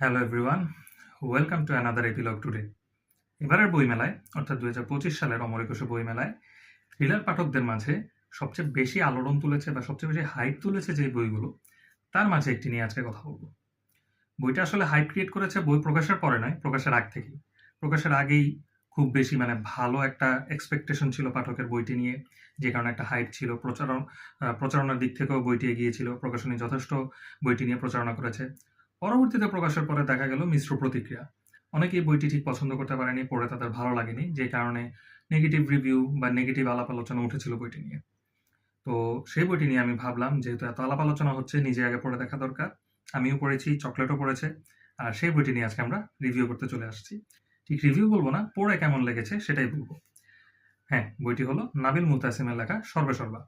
Hello everyone welcome to another epilogue today এবারের বইমেলায়, অর্থাৎ দু হাজার পঁচিশ সালের অমর একুশে বইমেলায় থ্রিলার পাঠকদের মাঝে সবচেয়ে বেশি আলোড়ন তুলেছে বা সবচেয়ে বেশি হাইপ তুলেছে যে বইগুলো, তার মাঝে একটি নিয়ে আজকে কথা বলব। বইটা আসলে হাইপ ক্রিয়েট করেছে বই প্রকাশের পরে নয়, প্রকাশের আগ থেকেই। প্রকাশের আগেই খুব বেশি মানে ভালো একটা এক্সপেকটেশন ছিল পাঠকের বইটি নিয়ে, যে কারণে একটা হাইপ ছিল। প্রচারণ প্রচারণার দিক থেকেও বইটি এগিয়েছিল প্রকাশনী যথেষ্ট বইটি নিয়ে প্রচারণা করেছে। পরবর্তীতে প্রকাশের পরে দেখা গেল মিশ্র প্রতিক্রিয়া। অনেকেই বইটি ঠিক পছন্দ করতে পারেনি, পড়ে তাদের ভালো লাগেনি, যে কারণে নেগেটিভ রিভিউ বা নেগেটিভ আলাপ আলোচনা উঠেছিল বইটি নিয়ে। তো সেই বইটি নিয়ে আমি ভাবলাম, যেহেতু এত আলাপ আলোচনা হচ্ছে, নিজে আগে পড়ে দেখা দরকার। আমিও পড়েছি, চকলেটও পড়েছে, আর সেই বইটি নিয়ে আজকে আমরা রিভিউ করতে চলে আসছি। ঠিক রিভিউ বলব না, পড়ে কেমন লেগেছে সেটাই বলব। হ্যাঁ বইটি হলো নাবিল মুতাসিমের লেখা সর্বে সর্বা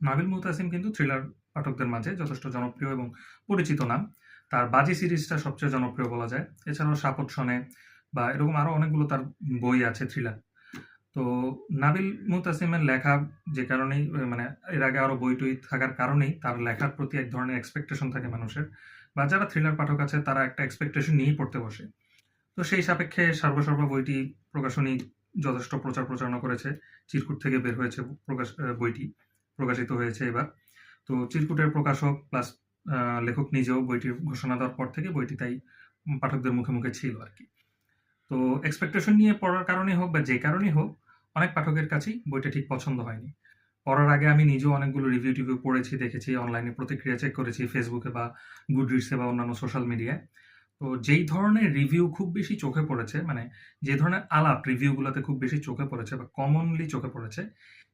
নাবিল মুতাসিম কিন্তু থ্রিলার পাঠকদের মাঝে যথেষ্ট জনপ্রিয় এবং পরিচিত নাম। তার বাজি সিরিজটা সবচেয়ে জনপ্রিয় বলা যায়। এছাড়াও সাপট শনে বা এরকম আরও অনেকগুলো তার বই আছে থ্রিলার তো নাবিল মুতাসিমের লেখা যে কারণেই মানে এর আগে আরও বই টই থাকার কারণেই তার লেখার প্রতি এক ধরনের এক্সপেকটেশন থাকে মানুষের। বা যারা থ্রিলার পাঠক আছে, তারা একটা এক্সপেকটেশন নিয়েই পড়তে বসে। তো সেই সাপেক্ষে সর্বসর্বা বইটি প্রকাশনী যথেষ্ট প্রচার প্রচারণা করেছে। চিরকুট থেকে বের হয়েছে প্রকাশ, বইটি, প্রকাশিত হয়েছে এবার। তো চিরকুটের প্রকাশক প্লাস লেখক নিজেও বইটির ঘোষণা দেওয়ার পর থেকে বইটি তাই পাঠকদের মুখে মুখে ছিল আর কি। তো এক্সপেকটেশন নিয়ে পড়ার কারণেই হোক বা যে কারণেই হোক, অনেক পাঠকের কাছেই বইটা ঠিক পছন্দ হয়নি। পড়ার আগে আমি নিজেও অনেকগুলো রিভিউ টিভিউ পড়েছি, দেখেছি অনলাইনে প্রতিক্রিয়া চেক করেছি ফেসবুকে বা গুড রিডসে বা অন্যান্য সোশ্যাল মিডিয়ায় তো যেই ধরনের রিভিউ খুব বেশি চোখে পড়েছে মানে যে ধরনের আলাপ রিভিউগুলোতে খুব বেশি চোখে পড়েছে বা কমনলি চোখে পড়েছে,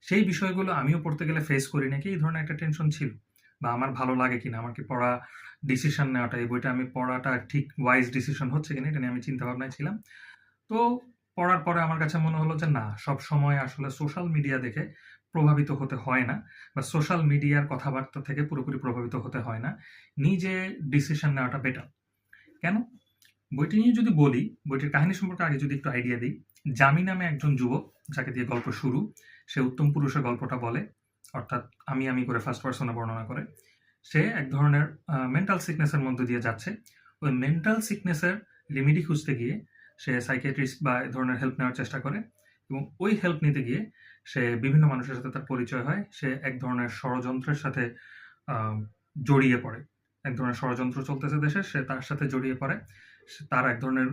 সেই বিষয়গুলো আমিও পড়তে গেলে ফেস করি নাকি এই ধরনের একটা টেনশন ছিল। বা আমার ভালো লাগে কিনা আমার কি পড়া ডিসিশন নেওয়াটা, এই বইটা আমি পড়াটা ঠিক ওয়াইজ ডিসিশন হচ্ছে কিনা, এটা নিয়ে আমি চিন্তা ভাবনায় ছিলাম। তো পড়ার পরে আমার কাছে মনে হলো যে না, সব সময় আসলে সোশ্যাল মিডিয়া দেখে প্রভাবিত হতে হয় না বা সোশ্যাল মিডিয়ার কথাবার্তা থেকে পুরোপুরি প্রভাবিত হতে হয় না, নিজে ডিসিশন নেওয়াটা বেটার কেন? বইটি নিয়ে যদি বলি, বইটির কাহিনী সম্পর্কে আগে যদি একটু আইডিয়া দিই, জামি নামে একজন যুবক যাকে দিয়ে গল্প শুরু, সে উত্তম পুরুষের গল্পটা বলে অর্থাৎ আমি আমি করে ফার্স্ট পার্সনে বর্ণনা করে, সে এক ধরনের মেন্টাল সিকনেসের মধ্যে দিয়ে যাচ্ছে। ওই মেন্টাল সিকনেসের রেমিডি খুঁজতে গিয়ে সে সাইকিয়াট্রিস্ট বা এ ধরনের হেল্প নেওয়ার চেষ্টা করে এবং ওই হেল্প নিতে গিয়ে সে বিভিন্ন মানুষের সাথে তার পরিচয় হয়। সে এক ধরনের ষড়যন্ত্রের সাথে জড়িয়ে পড়ে। এক ধরনের ষড়যন্ত্র চলতেছে দেশে, সে তার সাথে জড়িয়ে পড়ে। তার এক ধরনের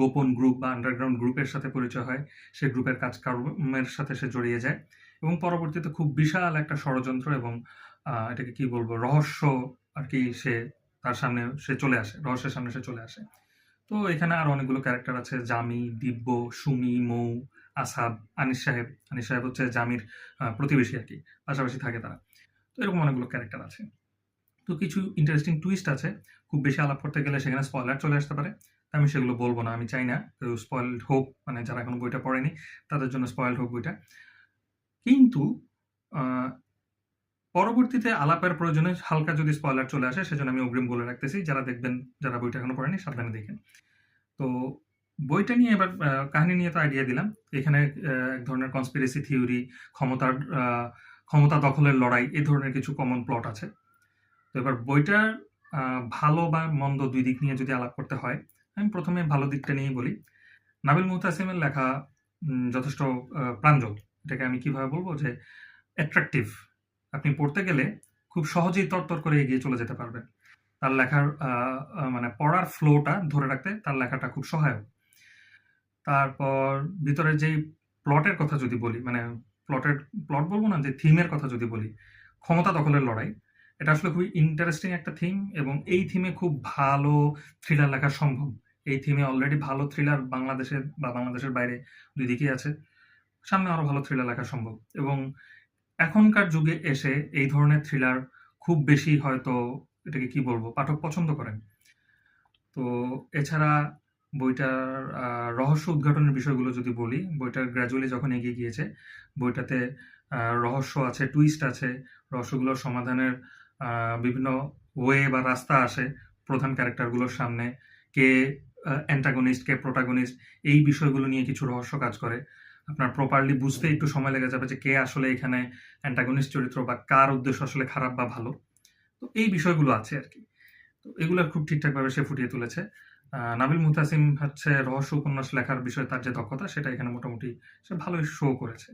গোপন গ্রুপ বা আন্ডারগ্রাউন্ড গ্রুপের সাথে পরিচয় হয়। সে গ্রুপের কাজকর্মের সাথে সে জড়িয়ে যায়। এবং পরবর্তীতে খুব বিশাল একটা ষড়যন্ত্র এবং এটাকে কি বলব, রহস্য আর কি সে তার সামনে সে চলে আসে, রহস্যের সামনে সে চলে আসে। তো এখানে আরও অনেকগুলো ক্যারেক্টার আছে, জামি, দিব্য, সুমি, মৌ আসাব আনিস সাহেব। আনিস সাহেব হচ্ছে জামির প্রতিবেশী আর কি, পাশাপাশি থাকে তারা। তো এরকম অনেকগুলো ক্যারেক্টার আছে। তো কিছু ইন্টারেস্টিং টুইস্ট আছে, খুব বেশি আলাপ করতে গেলে সেখানে স্পয়লার চলে আসতে পারে। আমি সেগুলো বলব না, আমি চাই না। স্পয়েলড হোক মানে যারা এখনও বইটা পড়েনি, তাদের জন্য স্পয়েলড হোক বইটা। কিন্তু পরবর্তীতে আলাপের প্রয়োজনে হালকা যদি স্পয়লার চলে আসে, সেজন্য আমি অগ্রিম বলে রাখতেছি। যারা দেখবেন, যারা বইটা এখনও পড়েনি সাবধানে দেখেন। তো, বইটা নিয়ে এবার কাহিনী নিয়ে তো আইডিয়া দিলাম। এখানে এক ধরনের কনস্পিরেসি থিওরি ক্ষমতার ক্ষমতা দখলের লড়াই এই ধরনের কিছু কমন প্লট আছে। তো এবার বইটার ভালো বা মন্দ দুই দিক নিয়ে যদি আলাপ করতে হয়, আমি প্রথমে ভালো দিকটা নিয়েই বলি। নাবিল মুতাসিমের লেখা যথেষ্ট প্রাঞ্জল এটাকে আমি কীভাবে বলব যে অ্যাট্রাকটিভ আপনি পড়তে গেলে খুব সহজেই তরতর করে এগিয়ে চলে যেতে পারবেন। তার লেখার মানে পড়ার ফ্লোটা ধরে রাখতে তার লেখাটা খুব সহায়ক। তারপর ভিতরের যেই প্লটের কথা যদি বলি মানে প্লটের প্লট বলব না, যে থিমের কথা যদি বলি, ক্ষমতা দখলের লড়াই। এটা আসলে খুবই ইন্টারেস্টিং একটা থিম এবং এই থিমে খুব ভালো থ্রিলার লেখা সম্ভব। এই থিমে অলরেডি ভালো থ্রিলার বাংলাদেশের বা বাংলাদেশের বাইরে দুই দিকেই আছে। সামনে আরও ভালো থ্রিলার লেখা সম্ভব। এবং এখনকার যুগে এসে এই ধরনের থ্রিলার খুব বেশি হয়তো এটাকে কি বলব, পাঠক পছন্দ করেন। তো এছাড়া বইটার রহস্য উদ্ঘাটনের বিষয়গুলো যদি বলি, বইটার গ্র্যাজুয়ালি যখন এগিয়ে গিয়েছে, বইটাতে রহস্য আছে টুইস্ট আছে, রহস্যগুলোর সমাধানের বিভিন্ন ওয়ে বা রাস্তা আসে, প্রধান ক্যারেক্টারগুলোর সামনে, কে অ্যান্টাগনিস্ট কে প্রোটাগনিস্ট এই বিষয়গুলো নিয়ে কিছু রহস্য কাজ করে। আপনার প্রপারলি বুঝতে একটু সময় লেগে যাবে যে কে আসলে এখানে অ্যান্টাগনিস্ট চরিত্র বা কার উদ্দেশ্য আসলে খারাপ বা ভালো। তো এই বিষয়গুলো আছে আর কি। তো এগুলো খুব ঠিকঠাকভাবে সে ফুটিয়ে তুলেছে। নাবিল মুতাসিম হচ্ছে রহস্য উপন্যাস লেখার বিষয়ে তার যে দক্ষতা, সেটা এখানে মোটামুটি সে ভালোই শো করেছে।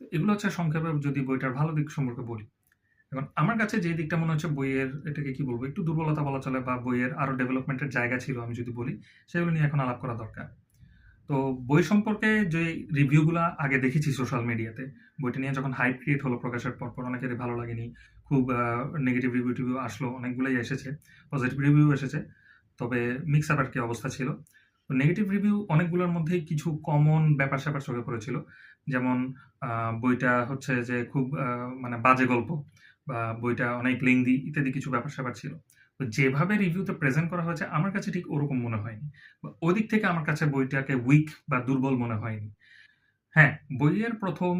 তো এগুলো হচ্ছে সংক্ষেপে যদি বইটার ভালো দিক সম্পর্কে বলি। এখন আমার কাছে যে দিকটা মনে হচ্ছে বইয়ের, এটাকে কি বলব, একটু দুর্বলতা বলা চলে বা বইয়ের আরও ডেভেলপমেন্টের জায়গা ছিল আমি যদি বলি, সেগুলো নিয়ে এখন আলাপ করা দরকার। তো বই সম্পর্কে যে রিভিউগুলো আগে দেখেছি সোশ্যাল মিডিয়াতে বইটা নিয়ে যখন হাইপ ক্রিয়েট হলো প্রকাশের পর পর অনেকেরই ভালো লাগেনি। খুব নেগেটিভ রিভিউ টিভিউ আসলো, অনেকগুলোই এসেছে পজিটিভ রিভিউ এসেছে, তবে মিক্স আপ আর কি অবস্থা ছিল। তো নেগেটিভ রিভিউ অনেকগুলোর মধ্যেই কিছু কমন ব্যাপার স্যাপার চোখে পড়েছিল। যেমন বইটা হচ্ছে যে খুব মানে বাজে গল্প বা বইটা অনেক লেংদি ইত্যাদি কিছু ব্যাপার স্যাপার ছিল। তো যেভাবে রিভিউতে প্রেজেন্ট করা হয়েছে, আমার কাছে ঠিক ওরকম মনে হয়নি। ওই দিক থেকে আমার কাছে বইটাকে উইক বা দুর্বল মনে হয়নি। হ্যাঁ বইয়ের প্রথম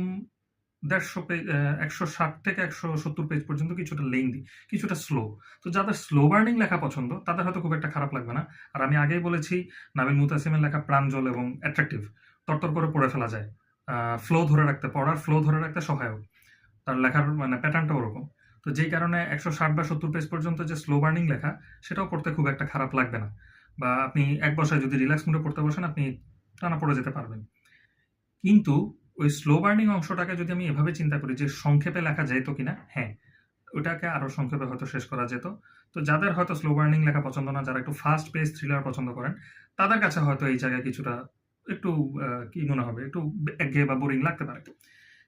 দেড়শো পেজ একশো ষাট থেকে একশো সত্তর পেজ পর্যন্ত কিছুটা লেংদি কিছুটা স্লো তো যাদের স্লো বার্নিং লেখা পছন্দ, তাদের হয়তো খুব একটা খারাপ লাগবে না। আর আমি আগেই বলেছি, নাবিল মুতাসিমের লেখা প্রাঞ্জল এবং অ্যাট্রাকটিভ তরতর করে পড়ে ফেলা যায়। ফ্লো ধরে রাখতে, পড়ার ফ্লো ধরে রাখতে সহায়ক। তার লেখার মানে প্যাটার্নটা ওরকম। তো যেই কারণে একশো ষাট বা সত্তর পেজ পর্যন্ত যে স্লো বার্নিং লেখা, সেটাও পড়তে খুব একটা খারাপ লাগবে না। বা আপনি এক বসায় যদি রিল্যাক্স মুডে পড়তে বসেন, আপনি টানা পড়ে যেতে পারবেন। কিন্তু ওই স্লো বার্নিং অংশটাকে যদি আমি এভাবে চিন্তা করি যে সংক্ষেপে লেখা যেত কিনা হ্যাঁ ওটাকে আরও সংক্ষেপে হয়তো শেষ করা যেত। তো যাদের হয়তো স্লো বার্নিং লেখা পছন্দ না, যারা একটু ফাস্ট পেস থ্রিলার পছন্দ করেন, তাদের কাছে হয়তো এই জায়গায় কিছুটা একটু কি মনে হবে? একটু একঘেয়ে বা বোরিং লাগতে পারে।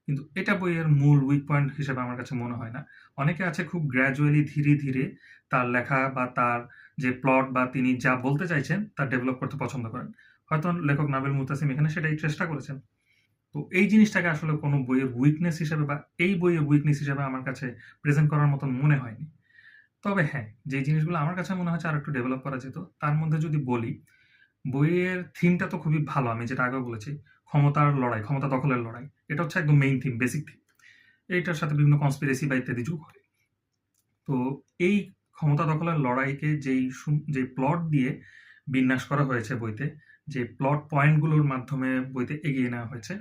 কিন্তু এটা বইয়ের মূল উইক পয়েন্ট হিসেবে আমার কাছে মনে হয় না। অনেকে আছে খুব গ্র্যাজুয়ালি ধীরে ধীরে তার লেখা বা তার যে প্লট বা তিনি যা বলতে চাইছেন তা ডেভেলপ করতে পছন্দ করেন। হয়তো লেখক নাবিল মুতাসিম এখানে সেটাই চেষ্টা করেছেন। তো এই জিনিসটাকে আসলে কোনো বইয়ের উইকনেস হিসেবে বা এই বইয়ের উইকনেস হিসেবে আমার কাছে প্রেজেন্ট করার মতন মনে হয়নি। তবে হ্যাঁ যে জিনিসগুলো আমার কাছে মনে হচ্ছে আর একটু ডেভেলপ করা যেত, তার মধ্যে যদি বলি, বইয়ের থিমটা তো খুবই ভালো আমি যেটা আগেও বলেছি ক্ষমতার লড়াই, ক্ষমতা দখলের লড়াই। এটা হচ্ছে একদম মেইন থিম বেসিক থিম এইটার সাথে বিভিন্ন কনস্পিরেসি বা ইত্যাদি যোগ হয়। তো এই ক্ষমতা দখলের লড়াইকে যেই যে প্লট দিয়ে বিন্যাস করা হয়েছে বইতে, যে প্লট পয়েন্টগুলোর মাধ্যমে বইতে এগিয়ে নেওয়া হয়েছে,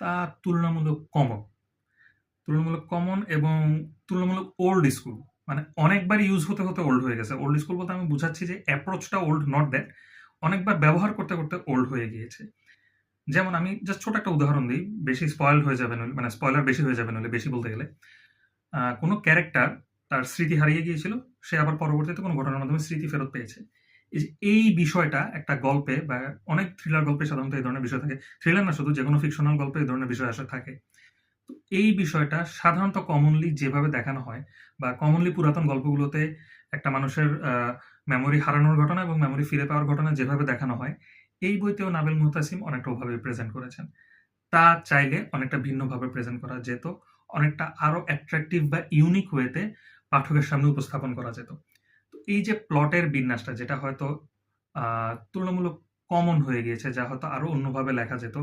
তা তুলনামূলক কমন তুলনামূলক কমন এবং তুলনামূলক ওল্ড স্কুল মানে অনেকবার ইউজ হতে হতে ওল্ড হয়ে গেছে। ওল্ড স্কুল বলতে আমি বুঝাচ্ছি যে অ্যাপ্রোচটা ওল্ড নট দ্যাট অনেকবার ব্যবহার করতে করতে ওল্ড হয়ে গিয়েছে। যেমন আমি জাস্ট ছোট একটা উদাহরণ দিই, বেশি স্পয়েল হয়ে যাবে মানে স্পয়লার বেশি হয়ে যাবে নইলে, বেশি বলতে গেলে। কোনো ক্যারেক্টার তার স্মৃতি হারিয়ে গিয়েছিল, সে আবার পরবর্তীতে কোনো ঘটনার মাধ্যমে স্মৃতি ফেরত পেয়েছে। এই বিষয়টা একটা গল্পে বা অনেক থ্রিলার গল্পে সাধারণত এই ধরনের বিষয় থাকে। থ্রিলার না শুধু যে কোনো ফিকশনাল গল্পে এই ধরনের বিষয় আসে, থাকে। তো এই বিষয়টা সাধারণত কমনলি যেভাবে দেখানো হয় বা কমনলি পুরাতন গল্পগুলোতে একটা মানুষের মেমোরি হারানোর ঘটনা এবং মেমোরি ফিরে পাওয়ার ঘটনা যেভাবে দেখানো হয় এই বইতেও নাবিল মুহতাসিম অনেকটা ওভাবে প্রেজেন্ট করেছেন। তা চাইলে অনেকটা ভিন্নভাবে প্রেজেন্ট করা যেত, অনেকটা আরও অ্যাট্রাকটিভ বা ইউনিক ওয়েতে পাঠকের সামনে উপস্থাপন করা যেত। তো এই যে প্লটের বিন্যাসটা, যেটা হয়তো তুলনামূলক কমন হয়ে গিয়েছে, যা হয়তো আরও অন্যভাবে লেখা যেত,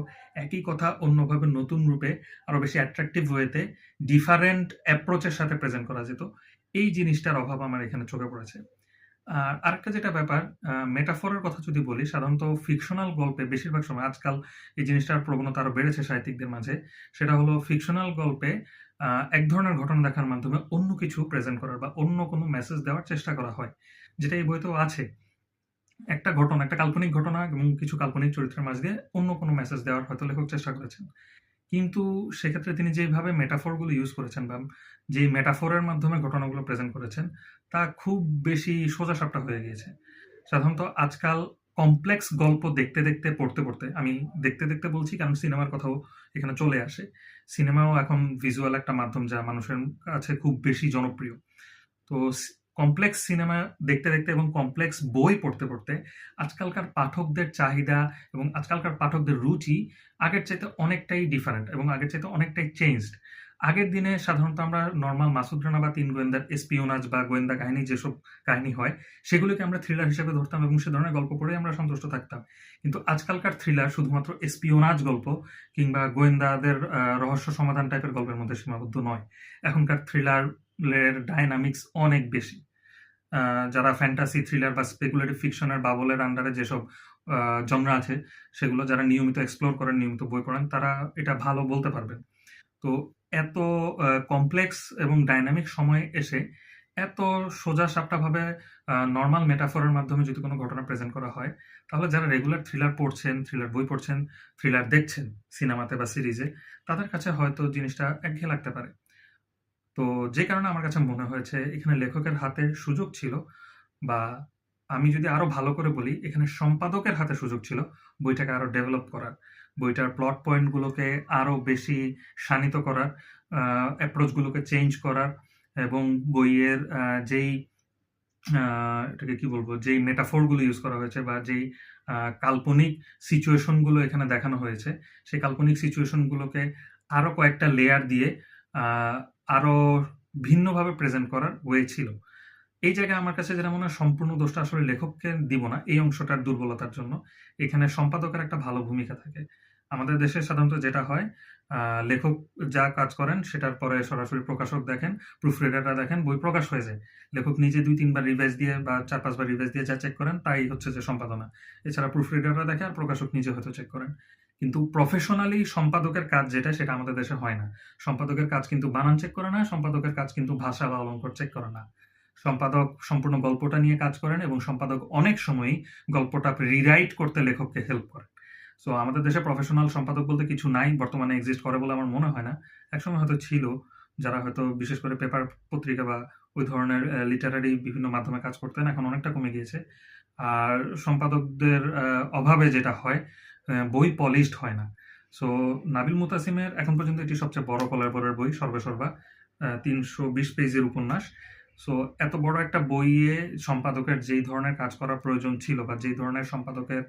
একই কথা অন্যভাবে নতুন রূপে আরও বেশি অ্যাট্রাকটিভ ওয়েতে ডিফারেন্ট অ্যাপ্রোচের সাথে প্রেজেন্ট করা যেত, এই জিনিসটার অভাব আমার এখানে চোখে পড়েছে। আর আরেকটা যেটা ব্যাপার মেটাফোরের কথা যদি বলি, সাধারণত ফিকশনাল গল্পে বেশিরভাগ সময় আজকাল এই জিনিসটার প্রবণতা আরও বেড়েছে সাহিত্যিকদের মাঝে, সেটা হলো ফিকশনাল গল্পে এক ধরনের ঘটনা দেখার মাধ্যমে অন্য কিছু প্রেজেন্ট করার বা অন্য কোনো মেসেজ দেওয়ার চেষ্টা করা হয়, যেটা এই বইতেও আছে। একটা ঘটনা, একটা কাল্পনিক ঘটনা এবং কিছু কাল্পনিক চরিত্রের মাঝ দিয়ে অন্য কোনো মেসেজ দেওয়ার হয়তো লেখক চেষ্টা করেছেন। কিন্তু সেক্ষেত্রে তিনি যেভাবে মেটাফোরগুলো ইউজ করেছেন বা যে মেটাফোরের মাধ্যমে ঘটনাগুলো প্রেজেন্ট করেছেন, তা খুব বেশি সোজাসাপটা হয়ে গিয়েছে। সাধারণত আজকাল কমপ্লেক্স গল্প দেখতে দেখতে, পড়তে পড়তে, আমি দেখতে দেখতে বলছি কারণ সিনেমার কথাও এখানে চলে আসে। সিনেমাও এখন ভিজুয়াল একটা মাধ্যম যা মানুষের কাছে খুব বেশি জনপ্রিয়। তো কমপ্লেক্স সিনেমা দেখতে দেখতে এবং কমপ্লেক্স বই পড়তে পড়তে আজকালকার পাঠকদের চাহিদা এবং আজকালকার পাঠকদের রুচি আগের চাইতে অনেকটাই ডিফারেন্ট এবং আগের চাইতে অনেকটাই চেঞ্জড আগের দিনে সাধারণত আমরা নর্মাল মাসুদ রানা বা তিন গোয়েন্দার এসপিওনাজ বা গোয়েন্দা কাহিনী যেসব কাহিনী হয়, সেগুলোকে আমরা থ্রিলার হিসেবে ধরতাম এবং সে ধরনের গল্প পড়ে আমরা সন্তুষ্ট থাকতাম। কিন্তু আজকালকার থ্রিলার শুধুমাত্র এসপিওনাজ গল্প কিংবা গোয়েন্দাদের রহস্য সমাধান টাইপের গল্পের মধ্যে সীমাবদ্ধ নয়। এখনকার থ্রিলারের ডাইনামিক্স অনেক বেশি। যারা ফ্যান্টাসি থ্রিলার বা স্পেকুলেটিভ ফিকশনের বাবলের আন্ডারে যেসব জনরা আছে, সেগুলো যারা নিয়মিত এক্সপ্লোর করেন, নিয়মিত বই পড়েন, তারা এটা ভালো বলতে পারবেন। তো এত কমপ্লেক্স এবং ডাইনামিক সময়ে এসে এত সোজা সাপটাভাবে নর্মাল মেটাফরের মাধ্যমে যদি কোনো ঘটনা প্রেজেন্ট করা হয়, তাহলে যারা রেগুলার থ্রিলার পড়ছেন থ্রিলার বই পড়ছেন থ্রিলার দেখছেন সিনেমাতে বা সিরিজে তাদের কাছে হয়তো জিনিসটা একঘেয়ে লাগতে পারে। তো যে কারণে আমার কাছে মনে হয়েছে এখানে লেখকের হাতে সুযোগ ছিল বা আমি যদি আরও ভালো করে বলি, এখানে সম্পাদকের হাতে সুযোগ ছিল বইটাকে আরও ডেভেলপ করার। বইটার প্লট পয়েন্টগুলোকে আরও বেশি শানিত করার অ্যাপ্রোচগুলোকে চেঞ্জ করার এবং বইয়ের যেই এটাকে কি বলব, যেই মেটাফোরগুলো ইউজ করা হয়েছে বা যেই কাল্পনিক সিচুয়েশনগুলো এখানে দেখানো হয়েছে, সেই কাল্পনিক সিচুয়েশনগুলোকে আরও কয়েকটা লেয়ার দিয়ে আহ, আরও ভিন্নভাবে প্রেজেন্ট করার ওয়ে ছিল। এই জায়গায় আমার কাছে যেটা মনে হয় সম্পূর্ণ দোষটা আসলে লেখককে দিব না এই অংশটার দুর্বলতার জন্য। এখানে সম্পাদকের একটা ভালো ভূমিকা থাকে। আমাদের দেশে সাধারণত যেটা হয় লেখক যা কাজ করেন সেটার পরে সরাসরি প্রকাশক দেখেন প্রুফ রিডাররা দেখেন বই প্রকাশ হয়ে যায়। লেখক নিজে দুই তিনবার রিভাইজ দিয়ে বা চার পাঁচবার রিভাইজ দিয়ে যা চেক করেন তাই হচ্ছে যে সম্পাদনা। এছাড়া প্রুফ রিডাররা দেখে আর প্রকাশক নিজে হয়তো চেক করেন। কিন্তু প্রফেশনালি সম্পাদকের কাজ যেটা সেটা আমাদের দেশে হয় না। সম্পাদকের কাজ কিন্তু বানান চেক করে না, সম্পাদকের কাজ কিন্তু ভাষা বা অলঙ্কর চেক করে না। সম্পাদক সম্পূর্ণ গল্পটা নিয়ে কাজ করেন এবং সম্পাদক অনেক সময়ই গল্পটা রিরাইট করতে লেখককে হেল্প করেন। সো আমাদের দেশে প্রফেশনাল সম্পাদক বলতে কিছু নাই, বর্তমানে এক্সিস্ট করে বলে আমার মনে হয় না। একসময় হয়তো ছিল, যারা হয়তো বিশেষ করে পেপার পত্রিকা বা ওই ধরনের লিটারারি বিভিন্ন মাধ্যমে কাজ করতেন, এখন অনেকটা কমে গিয়েছে। আর সম্পাদকদের অভাবে যেটা হয় বই পলিশড হয় না। সো নাবিল মুতাসিমের এখন পর্যন্ত এটি সবচেয়ে বড় কলারবরের বই, সর্বেসর্বা তিনশো বিশ পেজের উপন্যাস। সো এত বড় একটা বইয়ে সম্পাদকের যেই ধরনের কাজ করার প্রয়োজন ছিল বা যেই ধরনের সম্পাদকের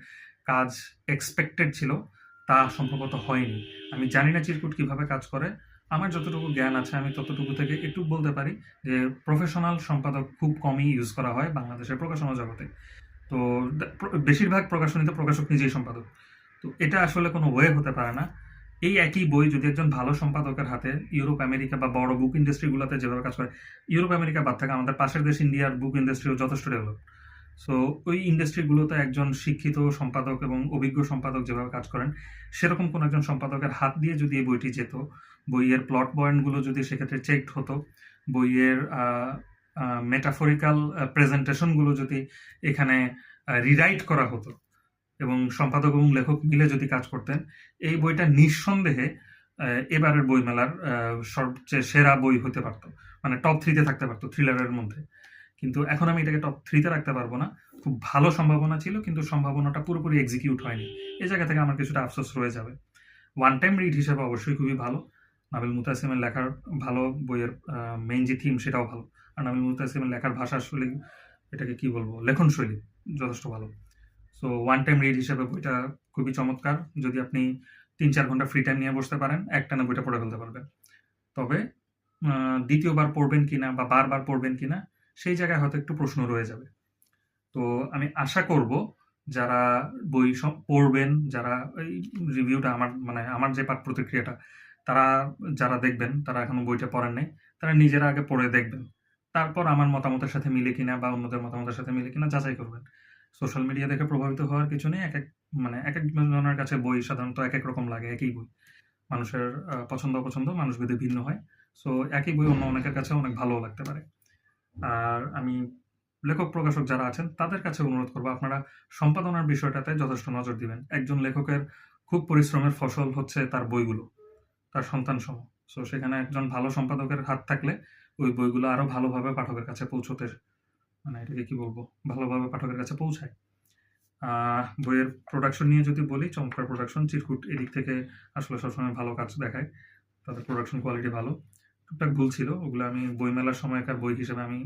কাজ এক্সপেক্টেড ছিল, তা সম্ভবত হয়নি। আমি জানি না চিরকুট কীভাবে কাজ করে। আমার যতটুকু জ্ঞান আছে, আমি ততটুকু থেকে একটু বলতে পারি যে প্রফেশনাল সম্পাদক খুব কমই ইউজ করা হয় বাংলাদেশের প্রকাশনা জগতে। তো বেশিরভাগ প্রকাশনীতে প্রকাশক নিজেই সম্পাদক। তো এটা আসলে কোনো ওয়ে হতে পারে না। এই একই বই যদি একজন ভালো সম্পাদকের হাতে ইউরোপ আমেরিকা বা বড় বুক ইন্ডাস্ট্রিগুলোতে যেভাবে কাজ করে ইউরোপ আমেরিকা বাদ থাকে আমাদের পাশের দেশ ইন্ডিয়ার বুক ইন্ডাস্ট্রিও যথেষ্ট ডেভেলপ সো ওই ইন্ডাস্ট্রিগুলোতে একজন শিক্ষিত সম্পাদক এবং অভিজ্ঞ সম্পাদক যেভাবে কাজ করেন, সেরকম কোনো একজন সম্পাদকের হাত দিয়ে যদি এই বইটি যেত, বইয়ের প্লট পয়েন্টগুলো যদি সেক্ষেত্রে চেকড হতো, বইয়ের মেটাফরিক্যাল প্রেজেন্টেশনগুলো যদি এখানে রিরাইট করা হতো এবং সম্পাদক এবং লেখক মিলে যদি কাজ করতেন, এই বইটা নিঃসন্দেহে এবারের বইমেলার সবচেয়ে সেরা বই হতে পারতো। মানে টপ থ্রিতে থাকতে পারতো থ্রিলারের মধ্যে। কিন্তু এখন আমি এটাকে টপ থ্রিতে রাখতে পারব না। খুব ভালো সম্ভাবনা ছিল, কিন্তু সম্ভাবনাটা পুরোপুরি এক্সিকিউট হয়নি। এই জায়গা থেকে আমার কিছুটা আফসোস রয়ে যাবে। ওয়ান টাইম রিড হিসেবে অবশ্যই খুবই ভালো। নাবিল মুতাসিমের লেখার ভালো বইয়ের মেইন যে থিম সেটাও ভালো। আর নাবিল মুতাসিমের লেখার ভাষা শৈলী, এটাকে কি বলব? লেখন শৈলী যথেষ্ট ভালো। সো ওয়ান টাইম রিড হিসেবে বইটা খুবই চমৎকার। যদি আপনি তিন চার ঘণ্টা ফ্রি টাইম নিয়ে বসতে পারেন, একটানা বইটা পড়ে ফেলতে পারবেন। তবে দ্বিতীয়বার পড়বেন কিনা বা বারবার পড়বেন কিনা, সেই জায়গায় হয়তো একটু প্রশ্ন রয়ে যাবে। তো, আমি আশা করব যারা বই পড়বেন, যারা এই রিভিউটা আমার মানে আমার যে পাঠ প্রতিক্রিয়াটা, তারা যারা দেখবেন, তারা এখনও বইটা পড়েন নাই, তারা নিজেরা আগে পড়ে দেখবেন। তারপর আমার মতামতের সাথে মিলে কিনা বা অন্যদের মতামতের সাথে মিলে কিনা যাচাই করবেন। সোশ্যাল মিডিয়া দেখে প্রভাবিত হওয়ার কিছু নেই এক এক মানে এক এক জনের কাছে বই সাধারণত এক এক রকম লাগে, একই বই। মানুষের পছন্দ অপছন্দ মানুষ ভেদে ভিন্ন হয়। সো একই বই অন্য অনেকের কাছে অনেক ভালো লাগতে পারে। আর আমি লেখক প্রকাশক যারা আছেন, তাদের কাছে অনুরোধ করব, আপনারা সম্পাদনার বিষয়টাতে যথেষ্ট নজর দিবেন। একজন লেখকের খুব পরিশ্রমের ফসল হচ্ছে তার বইগুলো, তার সন্তান সম সো সেখানে একজন ভালো সম্পাদকের হাত থাকলে ওই বইগুলো আরও ভালোভাবে পাঠকের কাছে পৌঁছতে মানে এটাকে কি বলব? ভালোভাবে পাঠকের কাছে পৌঁছায়। বইয়ের প্রোডাকশন নিয়ে যদি বলি, চমৎকার প্রোডাকশন চিরকুট এদিক থেকে আসলে সবসময় ভালো কাজ দেখায়। তাদের প্রোডাকশন কোয়ালিটি ভালো। টুকটাক ভুল ছিল। ওগুলো আমি বইমেলার সময়কার বই হিসেবে আমি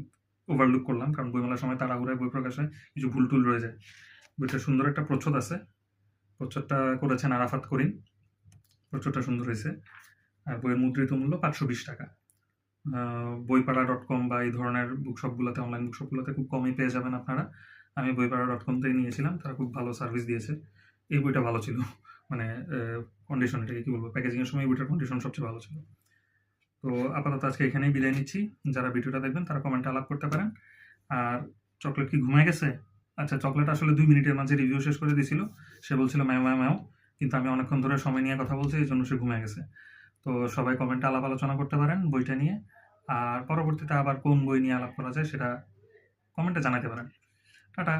ওভারলুক করলাম। কারণ বইমেলার সময় তাড়াহুড়ায় বই প্রকাশে কিছু ভুল টুল রয়ে যায়। বইটা সুন্দর একটা প্রচ্ছদ আছে। প্রচ্ছদটা করেছেন আরাফাত করিম। প্রচ্ছদটা সুন্দর হয়েছে। আর বইয়ের মুদ্রিত মূল্য পাঁচশো বিশ টাকা। বইপাড়া ডট কম বা এই ধরনের বুকশপগুলোতে অনলাইন বুকশপগুলোতে খুব কমই পেয়ে যাবেন আপনারা। আমি বইপাড়া ডট কম থেকে নিয়েছিলাম, তারা খুব ভালো সার্ভিস দিয়েছে। এই বইটা ভালো ছিল। মানে কন্ডিশন এটাকে কি বলব? প্যাকেজিংয়ের সময় বইটার কন্ডিশন সবচেয়ে ভালো ছিল। তো আপাতত আজকে এখানেই বিদায় নিচ্ছি। যারা ভিডিওটা দেখবেন, তারা কমেন্টে আলাপ করতে পারেন। আর চকলেট কি ঘুমায় গেছে? আচ্ছা চকলেট আসলে দুই মিনিটের মাঝে রিভিউ শেষ করে দিয়েছিল সে বলছিল, ম্যাও ম্যাও ম্যাও। কিন্তু আমি অনেকক্ষণ ধরে সময় নিয়ে কথা বলছি, এই জন্য সে ঘুমিয়ে গেছে। তো সবাই কমেন্টে আলাপ আলোচনা করতে পারেন বইটা নিয়ে। আর পরবর্তীতে আবার কোন বই নিয়ে আলাপ করা যায় সেটা কমেন্টে জানাতে পারেন। টাটা।